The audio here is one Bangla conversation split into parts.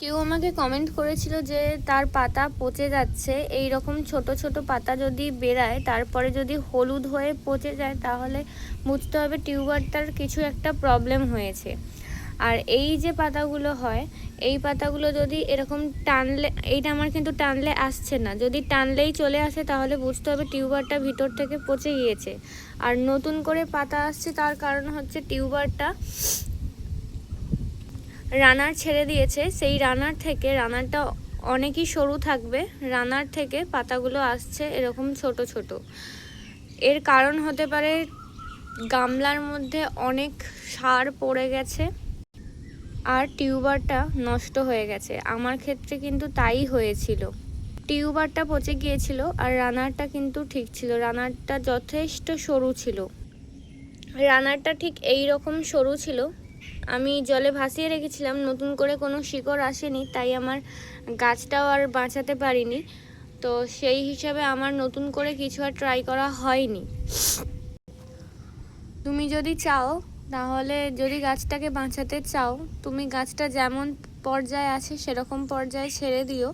কেউ আমাকে কমেন্ট করেছিল যে তার পাতা পচে যাচ্ছে এই রকম ছোট ছোট পাতা যদি বেরায়, তারপরে যদি হলুদ হয়ে পচে যায়, তাহলে বুঝতে হবে টিউবারটার কিছু একটা প্রবলেম হয়েছে। আর এই যে পাতাগুলো হয়, এই পাতাগুলো যদি এরকম টানলে, এইটা আমার কিন্তু টানলে আসছে না। যদি টানলেই চলে আসে, তাহলে বুঝতে হবে টিউবারটা ভিতর থেকে পচে গিয়েছে। আর নতুন করে পাতা আসছে, তার কারণ হচ্ছে টিউবারটা রানার ছেড়ে দিয়েছে। সেই রানার থেকে, রানারটা অনেকই সরু থাকবে। রানার থেকে পাতাগুলো আসছে এরকম ছোট ছোট। এর কারণ হতে পারে গামলার মধ্যে অনেক সার পড়ে গেছে আর টিউবারটা নষ্ট হয়ে গেছে। আমার ক্ষেত্রে কিন্তু তাই হয়েছিল। টিউবারটা পচে গিয়েছিল আর রানারটা কিন্তু ঠিক ছিল। রানারটা যথেষ্ট সরু ছিল। রানারটা ঠিক এই রকম সরু ছিল আমি জলে ভাসিয়ে রেখেছিলাম, নতুন করে কোনো শিকড় আসেনি, তাই আমার গাছটাও আর বাঁচাতে পারিনি। তো সেই হিসাবে আমার নতুন করে কিছু আর ট্রাই করা হয়নি। তুমি যদি চাও, তাহলে যদি গাছটাকে বাঁচাতে চাও, তুমি গাছটা যেমন পর্যায়ে আছে, সেরকম পর্যায়ে ছেড়ে দিও।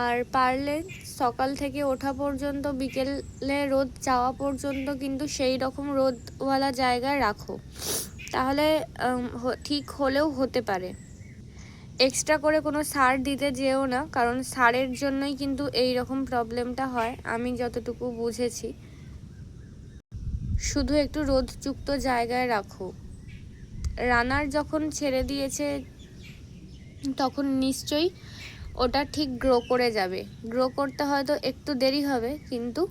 আর পারলে সকাল থেকে ওঠা পর্যন্ত, বিকেলে রোদ যাওয়া পর্যন্ত কিন্তু সেই রকম রোদওয়ালা জায়গায় রাখো। তাহলে ঠিক হলেও হতে পারে। এক্সট্রা করে কোনো সার দিতে যেও না, কারণ সারের জন্যই কিন্তু এই রকম প্রবলেমটা হয়, আমি যতটুকু বুঝেছি। শুধু একটু রোদযুক্ত জায়গায় রাখো। রানার যখন ছেড়ে দিয়েছে, তখন নিশ্চয়ই ওটা ঠিক গ্রো করে যাবে। গ্রো করতে হয়তো একটু দেরি হবে, কিন্তু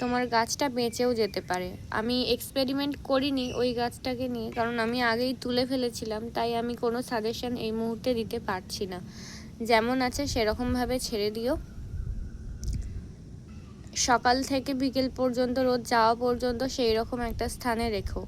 তোমার গাছটা বেঁচেও যেতে পারে। আমি এক্সপেরিমেন্ট করিনি ওই গাছটাকে নিয়ে, কারণ আমি আগেই তুলে ফেলেছিলাম, তাই আমি কোনো সাজেশন এই মুহূর্তে দিতে পারছি না। যেমন আছে সেরকমভাবে ছেড়ে দিও। সকাল থেকে বিকেল পর্যন্ত রোদ যাওয়া পর্যন্ত সেই রকম একটা স্থানে রেখো।